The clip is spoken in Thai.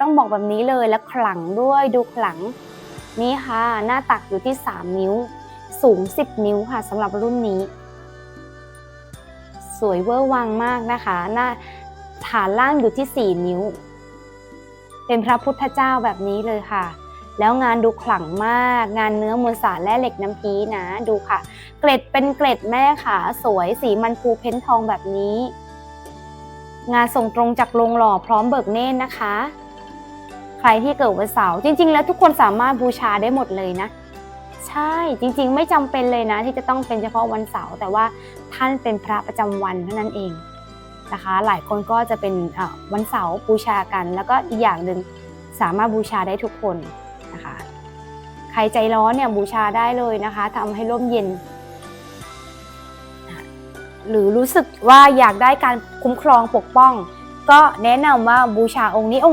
ต้องบอกแบบนี้เลยและขลังด้วยดูขลังนี่ค่ะหน้าตักอยู่ที่ 3 นิ้ว สูง 10 นิ้วค่ะสำหรับรุ่นนี้ สวยเวอร์วังมากนะคะ หน้าฐานล่างอยู่ที่ 4 นิ้ว เป็นพระพุทธเจ้าแบบนี้เลยค่ะ แล้วงานดูขลังมาก งานเนื้อมวลสารและเหล็กน้ำพีนะดูค่ะ เกล็ดเป็นเกล็ดแม่ค่ะ สวยสีมันปูเพ้นทองแบบนี้ งานส่งตรงจากโรงหล่อพร้อมเบิกเนตรนะคะ ใครที่เกิดวันเสาร์จริง ๆ แล้วทุกคนสามารถบูชาได้หมดเลยนะ ใช่จริง ๆ ไม่จำเป็นเลยนะ ที่จะต้องเป็นเฉพาะวันเสาร์แต่ว่าท่านเป็นพระประจำวันเท่านั้นเองนะคะ หลายคนก็จะเป็นวันเสาร์บูชากัน แล้วก็อีกอย่างหนึ่งสามารถบูชาได้ทุกคนนะคะ ใครใจร้อนเนี่ยบูชาได้เลยนะคะทำให้ร่มเย็น หรือรู้สึกว่าอยากได้การคุ้มครองปกป้อง ก็แนะนำว่าบูชาองค์นี้องค์